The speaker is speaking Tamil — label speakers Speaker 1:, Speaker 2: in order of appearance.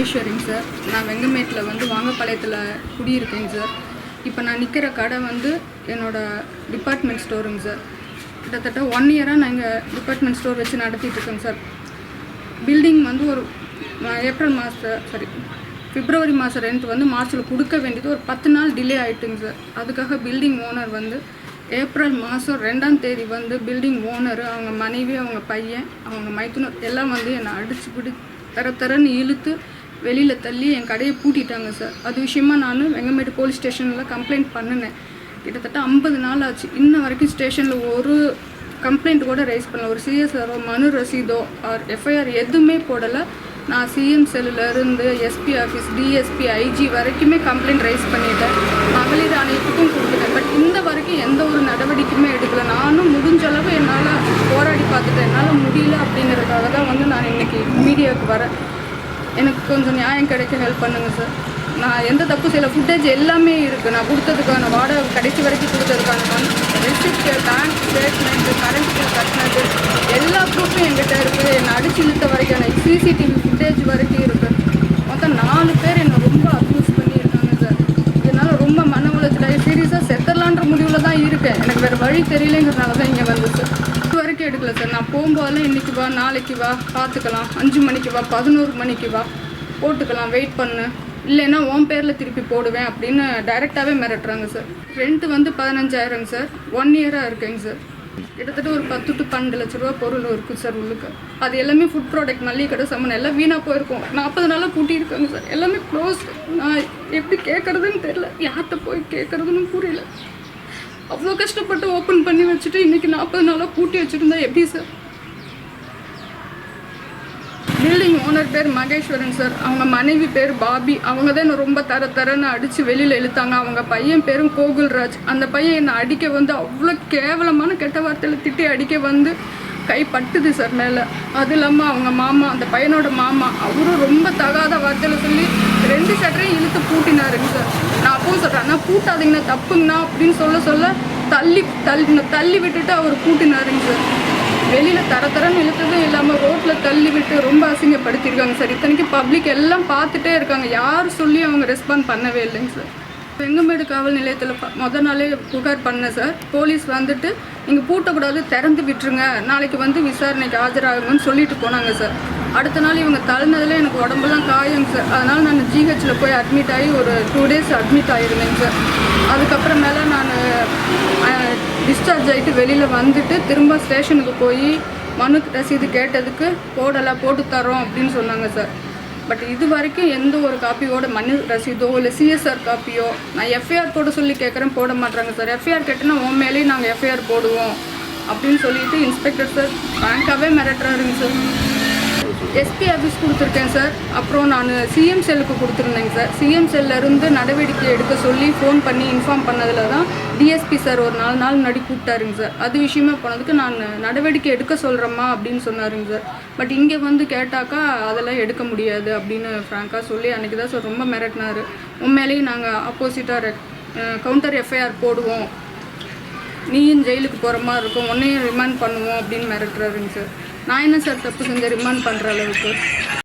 Speaker 1: ஈஸ்வரிங் சார் நான் வெங்கமேட்டில் வந்து வாங்கப்பாளையத்தில் குடியிருக்கேங்க சார் இப்போ நான் நிற்கிற கடை வந்து என்னோடய டிபார்ட்மெண்ட் ஸ்டோருங்க சார் கிட்டத்தட்ட ஒன் இயராக நான் இங்கே டிபார்ட்மெண்ட் ஸ்டோர் வச்சு நடத்திட்டு இருக்கேங்க சார் பில்டிங் வந்து ஒரு ஏப்ரல் மாதம் சாரி பிப்ரவரி மாதம் ரெண்ட் வந்து மார்ச்சில் கொடுக்க வேண்டியது ஒரு பத்து நாள் டிலே ஆகிட்டுங்க சார் அதுக்காக பில்டிங் ஓனர் வந்து ஏப்ரல் மாதம் ரெண்டாம் தேதி வந்து பில்டிங் ஓனர் அவங்க மனைவி அவங்க பையன் அவங்க மைத்துனர் எல்லாம் வந்து என்னை அடிச்சு பிடி தர தரன்னு இழுத்து வெளியில் தள்ளி என் கடையை பூட்டிட்டாங்க சார் அது விஷயமா நான் வெங்கமேடு போலீஸ் ஸ்டேஷனில் கம்ப்ளைண்ட் பண்ணினேன். கிட்டத்தட்ட ஐம்பது நாள் ஆச்சு. இன்ன வரைக்கும் ஸ்டேஷனில் ஒரு கம்ப்ளைண்ட் கூட ரைஸ் பண்ணல. ஒரு சிஎஸ்ஆரோ மனு ரசீதோ ஆர் எஃப்ஐஆர் எதுவுமே போடலை. நான் சிஎம் செல்லுலேருந்து எஸ்பி ஆஃபீஸ் டிஎஸ்பி ஐஜி வரைக்குமே கம்ப்ளைண்ட் ரைஸ் பண்ணிட்டேன். மகளிர் ஆணையத்துக்கும் கொடுத்துட்டேன். பட் இந்த வரைக்கும் எந்த ஒரு நடவடிக்கையுமே எடுக்கல. நானும் முடிஞ்ச அளவு என்னால் போராடி பார்த்துட்டேன். என்னால் முடியல அப்படிங்கிறதுக்காக தான் வந்து நான் இன்னைக்கு மீடியாவுக்கு வரேன். எனக்கு கொஞ்சம் நியாயம் கிடைக்க ஹெல்ப் பண்ணுங்கள் சார் நான் எந்த தப்பு செய்யல ஃபுட்டேஜ் எல்லாமே இருக்குது நான் கொடுத்ததுக்கான வாடகை கடைசி வரைக்கும் கொடுத்ததுக்கான மண் receipt bank statement current bill கட்டினது எல்லா ப்ரூஃபும் என்கிட்ட இருக்குது என்னை அடிச்சு இழுத்த வரைக்கான சிசிடிவி ஃபுட்டேஜ் வரைக்கும் இருக்குது மொத்தம் நாலு பேர் என்னை ரொம்ப அப்யூஸ் பண்ணியிருக்காங்க சார் இதனால் ரொம்ப மன உளைச்சலாகி சீரியஸாக செத்தரலான்ற முடிவில் தான் இருக்கேன். எனக்கு வேறு வழி தெரியலங்கிறதுனால தான் இங்கே வந்து சார் இருக்கல சார். நான் போகும்போதெல்லாம் இன்றைக்கி வா நாளைக்கு வா பார்த்துக்கலாம். அஞ்சு மணிக்கு வா பதினோரு மணிக்கு வா. போட்டுக்கலாம் வெயிட் பண்ணு. இல்லைன்னா உன் பேரில் திருப்பி போடுவேன் அப்படின்னு டைரெக்டாகவே மிரட்டுறாங்க சார். ரெண்ட்டு வந்து பதினஞ்சாயிரங்க சார். ஒன் இயராக இருக்குங்க சார். கிட்டத்தட்ட ஒரு பத்து டு பன்னெண்டு லட்ச ரூபா பொருள் இருக்குது சார் உள்ளுக்கு. அது எல்லாமே ஃபுட் ப்ராடக்ட் மல்லிகை கடை சாமான் எல்லாம் வீணாக போயிருக்கும். நாற்பது நாளாக பூட்டியிருக்காங்க சார். எல்லாமே க்ளோஸ் நான் எப்படி கேட்குறதுன்னு தெரியல. யார்கிட்ட போய் கேட்குறதுன்னு புரியல. அவ்வளோ கஷ்டப்பட்டு ஓப்பன் பண்ணி வச்சுட்டு இன்னைக்கு நாற்பது நாளாக பூட்டி வச்சுருந்தா எப்படி சார் பில்டிங் ஓனர் பேர் மகேஸ்வரன் சார் அவங்க மனைவி பேர் பாபி. அவங்க தான் என்னை ரொம்ப தர தரன்னு அடித்து வெளியில் இழுத்தாங்க. அவங்க பையன் பேரும் கோகுல்ராஜ். அந்த பையன் என்னை அடிக்க வந்து அவ்வளோ கேவலமான கெட்ட வார்த்தையில் திட்டி அடிக்க வந்து கை பட்டுது சார் மேலே. அது இல்லாமல் அவங்க மாமா அந்த பையனோட மாமா அவரும் ரொம்ப தகாத வார்த்தையில் சொல்லி ரெண்டு சட்டரையும் இழுத்து பூட்டினாருங்க சார் நான் அப்பவும் சொல்கிறேன் ஆனால் பூட்டாதீங்கண்ணா தப்புங்கண்ணா அப்படின்னு சொல்ல சொல்ல தள்ளி தள்ளி தள்ளி விட்டுட்டு அவர் பூட்டினாருங்க சார். வெளியில் தர தரன்னு இழுத்ததும் இல்லாமல் ரோட்டில் தள்ளி விட்டு ரொம்ப அசிங்கப்படுத்தியிருக்காங்க சார். இத்தனைக்கு பப்ளிக் எல்லாம் பார்த்துட்டே இருக்காங்க. யார் சொல்லி அவங்க ரெஸ்பாண்ட் பண்ணவே இல்லைங்க சார். வெங்கமேடு காவல் நிலையத்தில் மொதல் நாளே புகார் பண்ணேன் சார். போலீஸ் வந்துட்டு நீங்கள் பூட்டக்கூடாது திறந்து விட்டுருங்க. நாளைக்கு வந்து விசாரணைக்கு ஆஜராகுங்கன்னு சொல்லிட்டு போனாங்க சார். அடுத்த நாள் இவங்க தள்ளினதுல எனக்கு உடம்பெல்லாம் காயும் சார் அதனால் நான் ஜிஹெச்சில் போய் அட்மிட் ஆகி ஒரு டூ டேஸ் அட்மிட் ஆகிருந்தேங்க சார் அதுக்கப்புறமேல நான் டிஸ்சார்ஜ் ஆகிட்டு வெளியில் வந்துட்டு திரும்ப ஸ்டேஷனுக்கு போய் மனு ரசீது கேட்டதுக்கு போடலை போட்டு தரோம் அப்படின்னு சொன்னாங்க சார் பட் இது வரைக்கும் எந்த ஒரு காப்பியோட மனு ரசீதோ இல்லை சிஎஸ்ஆர் காப்பியோ நான் எஃப்ஐஆர் போட சொல்லி கேட்குறேன் போட மாட்டாங்க சார் எஃப்ஐஆர் கேட்டேன்னா உன் மேலேயும் நாங்கள் எஃப்ஐஆர் போடுவோம் அப்படின்னு சொல்லிட்டு இன்ஸ்பெக்டர் சார் ரேங்காகவே மிரட்டுறாருங்க சார் எஸ்பி ஆஃபீஸ் கொடுத்துருக்கேன் சார். அப்புறம் நான் சிஎம் செல்லுக்கு கொடுத்துருந்தேங்க சார். சிஎம் இருந்து நடவடிக்கை எடுக்க சொல்லி ஃபோன் பண்ணி இன்ஃபார்ம் பண்ணதில் தான் டிஎஸ்பி சார் ஒரு நாலு நாள் முன்னாடி கூப்பிட்டாருங்க சார். அது விஷயமா போனதுக்கு நான் நடவடிக்கை எடுக்க சொல்கிறேம்மா அப்படின்னு சொன்னாருங்க சார். பட் இங்கே வந்து கேட்டாக்கா அதெல்லாம் எடுக்க முடியாது அப்படின்னு ஃப்ராங்காக சொல்லி அன்றைக்கி தான் சார் ரொம்ப மிரட்டினார். உண்மையிலேயே நாங்கள் ஆப்போசிட்டாக கவுண்டர் எஃப்ஐஆர் போடுவோம். நீயும் ஜெயிலுக்கு போகிற மாதிரி இருக்கும். உன்னையும் ரிமாண்ட் பண்ணுவோம் அப்படின்னு மிரட்டுறாருங்க சார். நான் என்ன சார் தப்பு செஞ்சேன்? ரிமாண்ட் பண்ணுற அளவுக்கு?